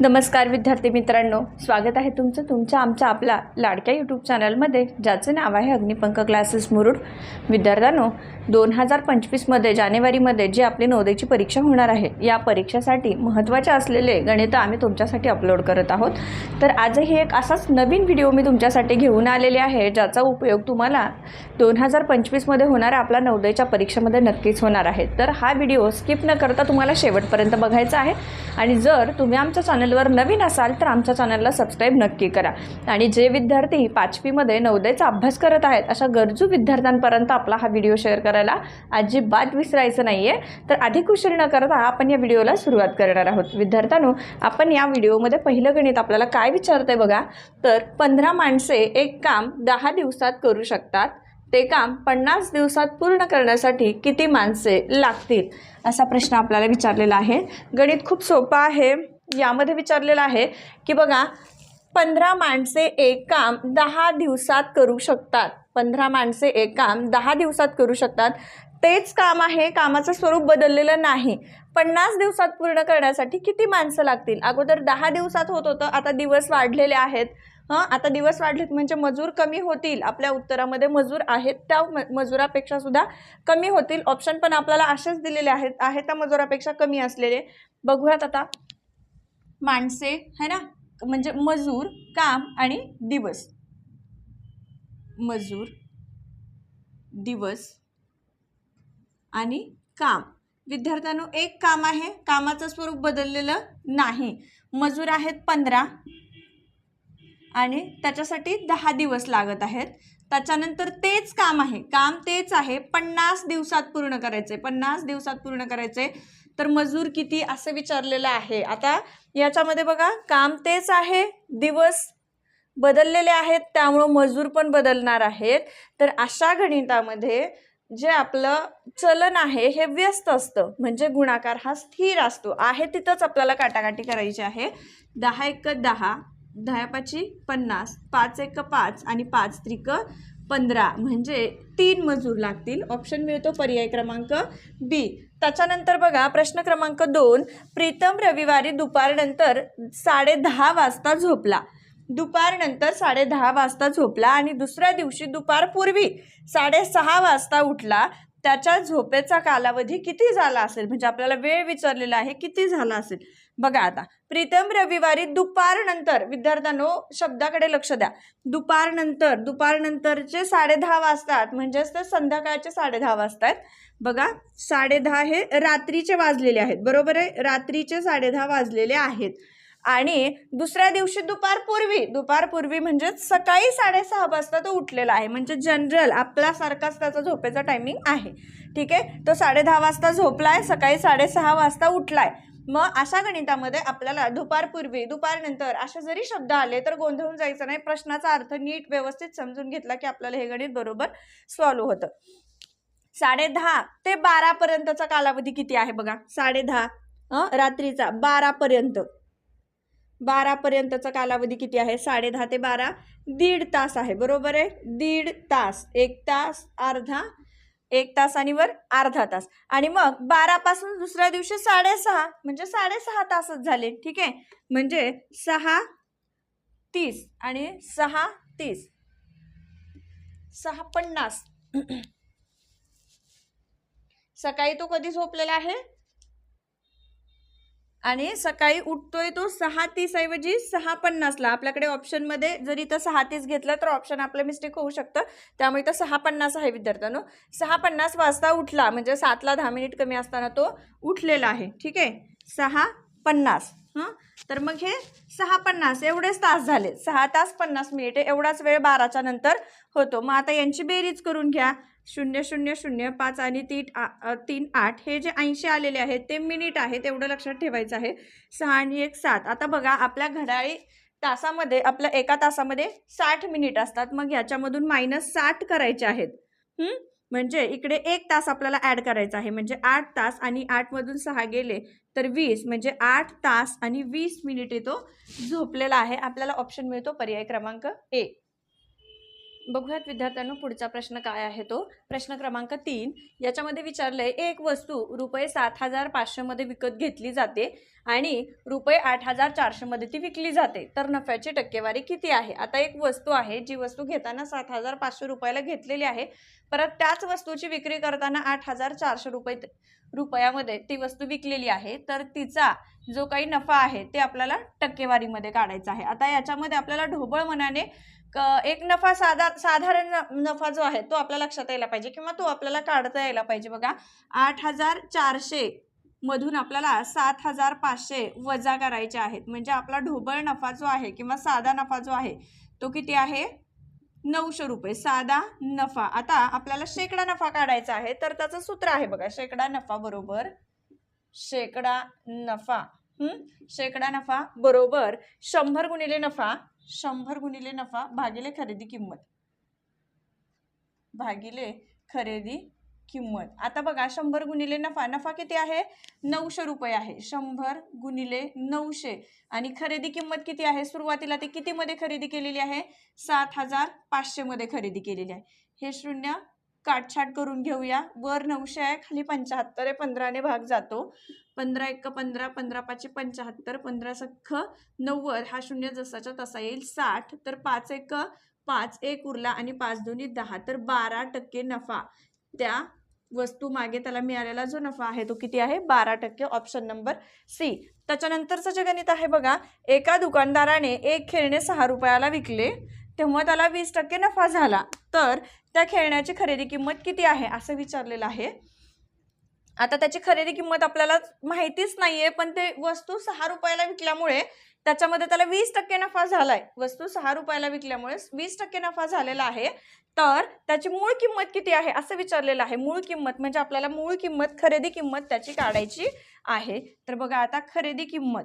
नमस्कार विद्यार्थी मित्रांनो स्वागत आहे तुमचं तुमच्या आमच्या आपल्या लाडक्या यूट्यूब चॅनलमध्ये ज्याचं नाव आहे अग्निपंख क्लासेस मुरुड. विद्यार्थ्यांनो दोन हजार पंचवीसमध्ये जानेवारीमध्ये जी आपली नोदेची परीक्षा होणार आहे या परीक्षेसाठी महत्त्वाचे असलेले गणित आम्ही तुमच्यासाठी अपलोड करत आहोत. तर आजही एक असाच नवीन व्हिडिओ मी तुमच्यासाठी घेऊन आलेले आहे ज्याचा उपयोग तुम्हाला दोन हजार पंचवीसमध्ये होणाऱ्या आपल्या नवोदयच्या परीक्षेमध्ये नक्कीच होणार आहे. तर हा व्हिडिओ स्किप न करता तुम्हाला शेवटपर्यंत बघायचा आहे. आणि जर तुम्ही आमच्या चॅनलवर नवीन असाल तर आमच्या चॅनलला सबस्क्राईब नक्की करा. आणि जे विद्यार्थी पाचवीमध्ये नवोदयचा अभ्यास करत आहेत अशा गरजू विद्यार्थ्यांपर्यंत आपला हा व्हिडिओ शेअर करायला अजिबात विसरायचं नाही आहे तर अधिक उशीर न करता आपण या व्हिडिओला सुरुवात करणार आहोत. विद्यार्थ्यांनो आपण या व्हिडिओमध्ये पहिलं गणित आपल्याला काय विचारतंय बघा? तर पंधरा माणसे एक काम दहा दिवसात करू शकतात. ते काम पन्नास दिवसात पूर्ण करण्यासाठी किती माणसे लागतील असा प्रश्न आपल्याला विचारलेला आहे. गणित खूप सोपं आहे. यामध्ये विचारलेलं आहे की बघा पंधरा माणसे एक काम दहा दिवसात करू शकतात. पंधरा माणसे एक काम दहा दिवसात करू शकतात. तेच काम आहे कामाचं स्वरूप बदललेलं नाही. पन्नास दिवसात पूर्ण करण्यासाठी किती माणसं लागतील? अगोदर दहा दिवसात होत होतं आता दिवस वाढलेले आहेत. हां आता दिवस वाढलेत म्हणजे मजूर कमी होतील. आपल्या उत्तरामध्ये मजूर आहेत त्या म मजुरापेक्षा सुद्धा कमी होतील. ऑप्शन पण आपल्याला असेच दिलेले आहेत आहे त्या मजुरापेक्षा कमी असलेले. बघूयात आता. माणसे है ना? म्हणजे मजूर काम आणि दिवस. मजूर दिवस आणि काम. विद्यार्थ्यांनो एक काम आहे. कामाचं स्वरूप बदललेलं नाही. मजूर आहेत पंधरा आणि त्याच्यासाठी दहा दिवस लागत आहेत. त्याच्यानंतर तेच काम आहे. काम तेच आहे. पन्नास दिवसात पूर्ण करायचे. पन्नास दिवसात पूर्ण करायचे. तर मजूर किती असं विचारलेलं आहे. आता याच्यामध्ये बघा काम तेच आहे. दिवस बदललेले आहेत. त्यामुळं मजूर पण बदलणार आहेत. तर अशा गणितामध्ये जे आपलं चलन आहे हे व्यस्त असतं. म्हणजे गुणाकार हा स्थिर असतो. आहे तिथंच आपल्याला काटाकाटी करायची आहे. दहा एक दहा. दहा पाची पन्नास पाच एक पाच आणि पाच त्रिक पंधरा म्हणजे तीन मजूर लागतील. ऑप्शन मिळतो पर्याय क्रमांक बी त्याच्यानंतर बघा प्रश्न क्रमांक दोन. प्रीतम रविवारी दुपारनंतर साडे दहा वाजता झोपला. दुपारनंतर साडे दहा वाजता झोपला आणि दुसऱ्या दिवशी दुपारपूर्वी साडेसहा वाजता उठला. त्याच्या झोपेचा कालावधी किती झाला असेल? म्हणजे आपल्याला वेळ विचारलेला आहे किती झाला असेल? बघा आता. प्रीतम रविवारी दुपारनंतर विद्यार्थ्यांनो शब्दाकडे लक्ष द्या. दुपारनंतर दुपारनंतरचे साडेदहा वाजतात म्हणजेच ते संध्याकाळचे साडेदहा वाजतात बघा साडेदहा हे रात्रीचे वाजलेले आहेत. बरोबर आहे? रात्रीचे साडेदहा वाजलेले आहेत. आणि दुसऱ्या दिवशी दुपारपूर्वी दुपारपूर्वी म्हणजेच सकाळी साडेसहा वाजता तो उठलेला आहे. म्हणजे जनरल आपल्यासारखाच त्याचा झोपेचा टायमिंग आहे. ठीक आहे? तो साडेदहा वाजता झोपला आहे सकाळी साडेसहा वाजता उठला आहे मग अशा गणितामध्ये आपल्याला दुपारपूर्वी दुपारनंतर असे जरी शब्द आले तर गोंधळून जायचं नाही. प्रश्नाचा अर्थ नीट व्यवस्थित समजून घेतला की आपल्याला हे गणित बरोबर सॉल्व्ह होतं. साडेदहा ते बारापर्यंतचा कालावधी किती आहे बघा? साडेदहा दहा रात्रीचा बारापर्यंत बारापर्यंतचा कालावधी किती आहे? साडे दहा ते बारा दीड तास आहे. बरोबर आहे? दीड तास. एक तास अर्धा एक तास आणि वर अर्धा तास. आणि मग बारापासून दुसऱ्या दिवशी साडेसहा म्हणजे साडेसहा तासच झाले. ठीक आहे? म्हणजे सहा तीस आणि सहा तीस. सहा पन्नास. सकाळी तो कधी झोपलेला आहे? आणि सकाळी उठतोय तो सहा तीस ऐवजी सहा पन्नासला. आपल्याकडे ऑप्शनमध्ये जर इथं सहा तीस घेतलं तर ऑप्शन आपलं मिस्टेक होऊ शकतं. त्यामुळे इथं सहा पन्नास आहे विद्यार्थ्यांनो. सहा पन्नास वाजता उठला म्हणजे सातला दहा मिनिट कमी असताना तो उठलेला आहे. ठीक आहे? सहा पन्नास. हां? तर मग हे सहा पन्नास एवढेच तास झाले. सहा तास पन्नास मिनिटे एवढाच वेळ बाराच्या नंतर होतो. मग आता यांची बेरीज करून घ्या. शून्य शून्य शून्य पाच आणि तीन आ- तीन आठ हे जे ऐंशी आलेले आहेत ते मिनिट आहे तेवढं लक्षात ठेवायचं आहे. सहा आणि एक सात. आता बघा आपल्या घड्याळी तासामध्ये आपल्या एका तासामध्ये साठ मिनिट असतात. मग ह्याच्यामधून मायनस साठ करायचे आहेत. म्हणजे इकडे एक तास आपल्याला ॲड करायचा आहे. म्हणजे आठ तास आणि आठमधून सहा गेले तर वीस. म्हणजे आठ तास आणि वीस मिनिटे तो झोपलेला आहे. आपल्याला ऑप्शन मिळतो पर्याय क्रमांक ए बघूयात विद्यार्थ्यांनो पुढचा प्रश्न काय आहे तो. प्रश्न क्रमांक तीन. याच्यामध्ये विचारलंय एक वस्तू रुपये सात हजार पाचशेमध्ये विकत घेतली जाते आणि रुपये आठ हजार चारशेमध्ये ती विकली जाते. तर नफ्याची टक्केवारी किती आहे? आता एक वस्तू आहे जी वस्तू घेताना सात हजार पाचशे रुपयाला घेतलेली आहे. परत त्याच वस्तूची विक्री करताना आठ हजार चारशे रुपये रुपयामध्ये ती वस्तू विकलेली आहे. तर तिचा जो काही नफा आहे ते आपल्याला टक्केवारीमध्ये काढायचा आहे. आता याच्यामध्ये आपल्याला ढोबळ मनाने एक नफा साधा साधारण न- नफा जो आहे तो आपल्या लक्षात यायला पाहिजे किंवा तो आपल्याला काढता यायला पाहिजे. बघा आठ हजार चारशे मधून आपल्याला सात हजार पाचशे वजा करायचे आहेत. म्हणजे आपला ढोबळ नफा जो आहे किंवा साधा नफा जो आहे तो किती आहे? नऊशे रुपये. साधा नफा. आता आपल्याला शेकडा नफा काढायचा आहे तर त्याचं सूत्र आहे बघा शेकडा नफा बरोबर शेकडा नफा शेकडा नफा बरोबर शंभर गुणिले नफा शंभर गुणिले नफा भागिले खरेदी किंमत. भागिले खरेदी किंमत. आता बघा शंभर गुणिले नफा नफा किती आहे? नऊशे रुपये आहे. शंभर गुणिले नऊशे. आणि खरेदी किंमत किती आहे? सुरुवातीला ते कितीमध्ये खरेदी केलेली आहे? सात हजार पाचशेमध्ये खरेदी केलेली आहे. हे शून्य काटछाट करून घेऊया. वर नऊशे आहे खाली पंच्याहत्तर आहे. पंधराने भाग जातो. पंधरा एक पंधरा पंधरा पाचशे पंच्याहत्तर पंधरा सख्ख नव्वद हा शून्य जसाच्या तसा येईल. साठ तर पाच एक पाच एक उरला आणि पाच दोन्ही दहा तर बारा टक्के नफा. त्या वस्तू मागे त्याला मिळालेला जो नफा आहे तो किती आहे? बारा टक्के ऑप्शन नंबर सी त्याच्यानंतरचं जे गणित आहे बघा एका दुकानदाराने एक खेळणे सहा रुपयाला विकले. तेव्हा त्याला वीस टक्के नफा झाला. तर त्या खेळण्याची खरेदी किंमत किती आहे? असं विचारलेलं आहे. आता त्याची खरेदी किंमत आपल्याला माहितीच नाहीये पण ते वस्तू सहा रुपयाला विकल्यामुळे त्याच्यामध्ये त्याला वीस टक्के नफा झालाय. वस्तू सहा रुपयाला विकल्यामुळे वीस टक्के नफा झालेला आहे. तर त्याची मूळ किंमत किती आहे? असं विचारलेलं आहे. मूळ किंमत म्हणजे आपल्याला मूळ किंमत खरेदी किंमत त्याची काढायची आहे. तर बघा आता खरेदी किंमत.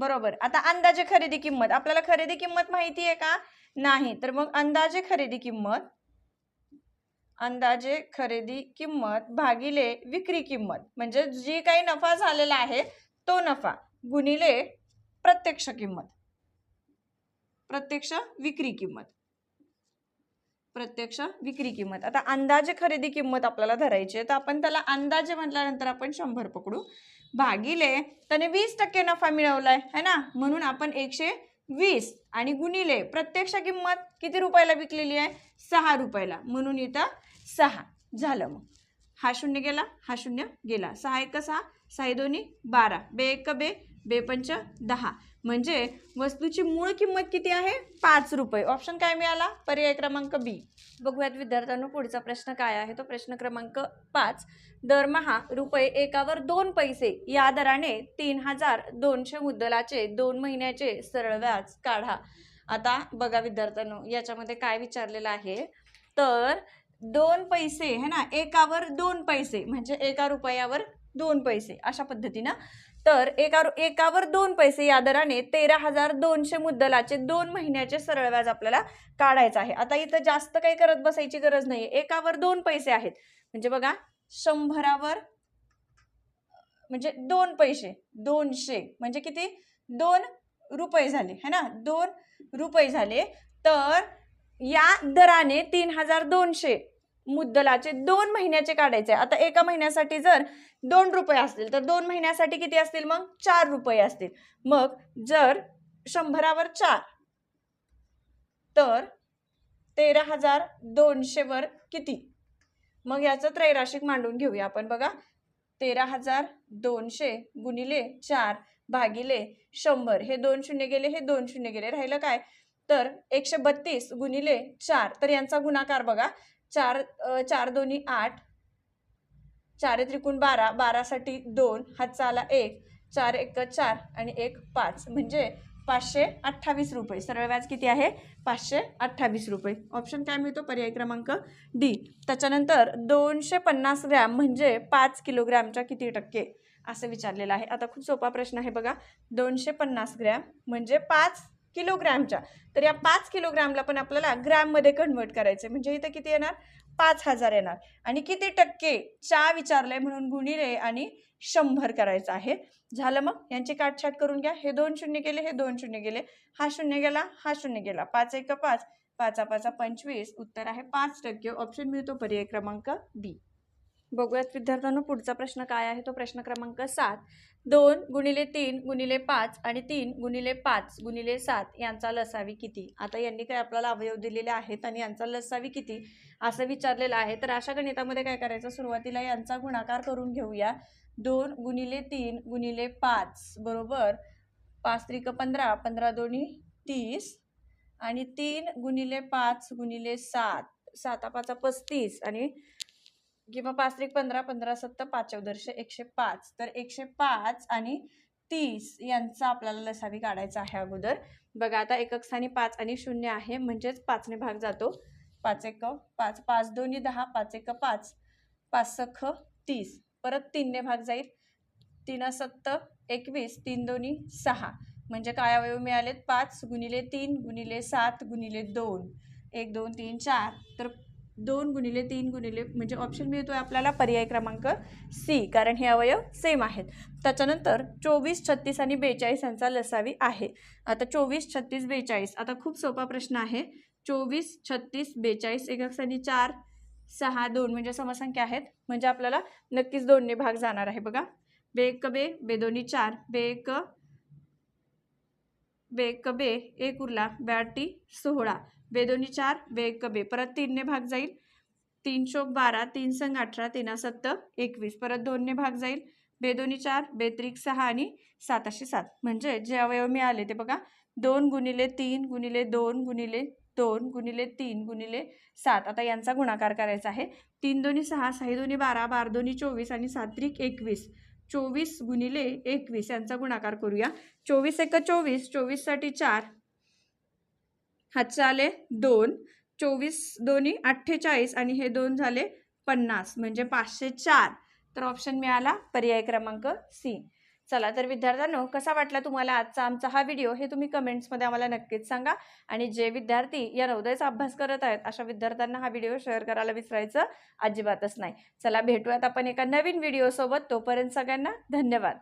बरोबर. आता अंदाजे खरेदी किंमत. आपल्याला खरेदी किंमत माहिती आहे का? नाही. तर मग अंदाजे खरेदी किंमत अंदाजे खरेदी किंमत भागिले विक्री किंमत. म्हणजे जी काही नफा झालेला आहे तो नफा गुणिले प्रत्यक्ष किंमत. प्रत्यक्ष विक्री किंमत. प्रत्यक्ष विक्री किंमत. आता अंदाजे खरेदी किंमत आपल्याला धरायची आहे तर आपण त्याला अंदाजे म्हटल्यानंतर आपण शंभर पकडू. भागिले त्याने वीस टक्के नफा मिळवलाय है ना? म्हणून आपण एकशे वीस आणि गुणिले प्रत्यक्ष किंमत किती रुपयाला विकलेली आहे? सहा रुपयाला. म्हणून इथं सहा झालं मग. हा शून्य गेला हा शून्य गेला. सहा एक सहा सहा दोन्ही बारा. बे एक बे बेपंच दहा. म्हणजे वस्तूची मूळ किंमत किती आहे? पाच रुपये. ऑप्शन काय मिळाला? पर्याय क्रमांक बी बघूयात विद्यार्थ्यांनो पुढचा प्रश्न काय आहे? तो प्रश्न क्रमांक पाच. दरमहा रुपये एकावर दोन पैसे. या दराने तीन हजार दोनशे मुद्दलाचे दोन महिन्याचे सरळ व्याज काढा. आता बघा विद्यार्थ्यांनो याच्यामध्ये काय विचारलेलं आहे? तर दोन पैसे है ना? एकावर दोन पैसे. म्हणजे एका रुपयावर दोन पैसे. अशा पद्धतीनं तर एका एकावर दोन पैसे या दराने तेरा हजार दोनशे मुद्दलाचे दोन महिन्याचे सरळ व्याज आपल्याला काढायचं आहे. आता इथं जास्त काही करत बसायची गरज नाही एकावर दोन पैसे आहेत. म्हणजे बघा शंभरावर म्हणजे दोन पैसे दोनशे म्हणजे किती? दोन रुपये झाले है ना? दोन रुपये झाले. तर या दराने तीन हजार दोनशे मुद्दलाचे दोन महिन्याचे काढायचे. आता एका महिन्यासाठी जर दोन रुपये असतील तर दोन महिन्यासाठी किती असतील मग? चार रुपये असतील. मग जर शंभरावर चार तर तेरा हजार दोनशेवर किती? मग याचं त्रैराशिक मांडून घेऊया आपण बघा. तेरा हजार दोनशे गुणिले चार भागिले शंभर. हे दोन शून्य गेले हे दोन शून्य गेले. राहिलं काय? तर एकशे बत्तीस गुणिले चार. तर यांचा गुणाकार बघा. चार चार दोन्ही आठ. चार त्रिकोण बारा बारासाठी दोन हातचा आला एक चार एक चार आणि एक पाच. म्हणजे पाचशे अठ्ठावीस रुपये. सरळ व्याज किती आहे? पाचशे अठ्ठावीस रुपये. ऑप्शन काय मिळतो? पर्याय क्रमांक डी. त्याच्यानंतर दोनशे पन्नास ग्रॅम म्हणजे पाच किलोग्रॅमच्या किती टक्के? असं विचारलेलं आहे. आता खूप सोपा प्रश्न आहे बघा. दोनशे पन्नास ग्रॅम म्हणजे पाच किलोग्रॅमच्या. तर या पाच किलोग्रॅमला पण आपल्याला ग्रॅममध्ये कन्वर्ट करायचं आहे. म्हणजे इथं किती येणार? पाच हजार येणार. आणि किती टक्के? चा विचारलंय म्हणून गुणिले आणि शंभर करायचं आहे. झालं मग? यांची काटछाट करून घ्या. हे दोन शून्य गेले हे दोन शून्य गेले. हा शून्य गेला हा शून्य गेला. पाच एक पाच. पाचा पाचा पंचवीस. उत्तर आहे पाच टक्के. ऑप्शन मिळतो पर्याय क्रमांक बी बघूयात विद्यार्थ्यांनो पुढचा प्रश्न काय आहे? तो प्रश्न क्रमांक सात. दोन गुणिले तीन गुणिले पाच आणि तीन गुणिले पाच गुणिले सात यांचा लसावी किती? आता यांनी काय आपल्याला अवयव दिलेले आहेत आणि यांचा लसावी किती? असं विचारलेलं आहे. तर अशा गणितामध्ये काय करायचं? सुरुवातीला यांचा गुणाकार करून घेऊया. दोन गुणिले तीन गुणिले पाच बरोबर? पाच त्रिक पंधरा पंधरा दोन्ही तीस. आणि तीन गुणिले पाच गुणिले सात. साता पाचा पस्तीस आणि किंवा पाच त्रिक पंधरा पंधरा सत्तर पाच चौदर्श एकशे पाच. तर एकशे पाच आणि तीस यांचा आपल्याला लसावी काढायचा आहे अगोदर. बघा आता एकक स्थानी पाच आणि शून्य आहे म्हणजेच पाचने भाग जातो. पाच एक पाच पाच दोन्ही दहा पाच एक पाच पाच सख तीस. परत तीनने भाग जाईल. तीन सत्त एकवीस तीन दोन्ही सहा. म्हणजे काय अवयव मिळालेत? पाच गुणिले तीन गुणिले सात गुणिले दोन. एक दोन तीन चार. तर दोन गुणिले तीन गुणिले म्हणजे ऑप्शन मिळतो आहे आपल्याला पर्याय क्रमांक सी कारण हे अवयव सेम आहेत. त्याच्यानंतर चोवीस छत्तीस आणि बेचाळीस यांचा लसावी आहे. आता चोवीस छत्तीस बेचाळीस आता खूप सोपा प्रश्न आहे. चोवीस छत्तीस बेचाळीस एकक आणि चार सहा दोन म्हणजे समसंख्या आहेत. म्हणजे आपल्याला नक्कीच दोनने भाग जाणार आहे बघा. बे एक बे बे दोन्ही चार बे एक बे एक एक उरला. ब्याटी सोहळा. बेदोनी चार बे कबे. परत तीनने भाग जाईल. तीन चोक बारा तीन संघ अठरा तीना सत्त एकवीस. परत दोनने भाग जाईल. बेदोनी चार बेत्रिक सहा आणि साताशे सात. म्हणजे जे अवयव मिळाले ते बघा. दोन गुणिले तीन गुणिले दोन गुणिले दोन गुणिले तीन गुणिले सात. आता यांचा गुणाकार करायचा आहे. तीन दोन्ही सहा सहा दोन्ही बारा बारा दोन्ही चोवीस आणि सात्रिक एकवीस. चोवीस गुणिले एकवीस यांचा गुणाकार करूया. चोवीस एक चोवीस चोवीससाठी चार. हातचे आले दोन. चोवीस दोन्ही अठ्ठेचाळीस आणि हे दोन झाले पन्नास म्हणजे पाचशे चार. तर ऑप्शन मिळाला पर्याय क्रमांक सी. चला तर विद्यार्थ्यांनो कसा वाटला तुम्हाला आजचा आमचा हा व्हिडिओ हे तुम्ही कमेंट्समध्ये आम्हाला नक्कीच सांगा. आणि जे विद्यार्थी या नवोदयचा अभ्यास करत आहेत अशा विद्यार्थ्यांना हा व्हिडिओ शेअर करायला विसरायचं अजिबातच नाही. चला भेटूयात आपण एका नवीन व्हिडिओसोबत. तोपर्यंत सगळ्यांना धन्यवाद.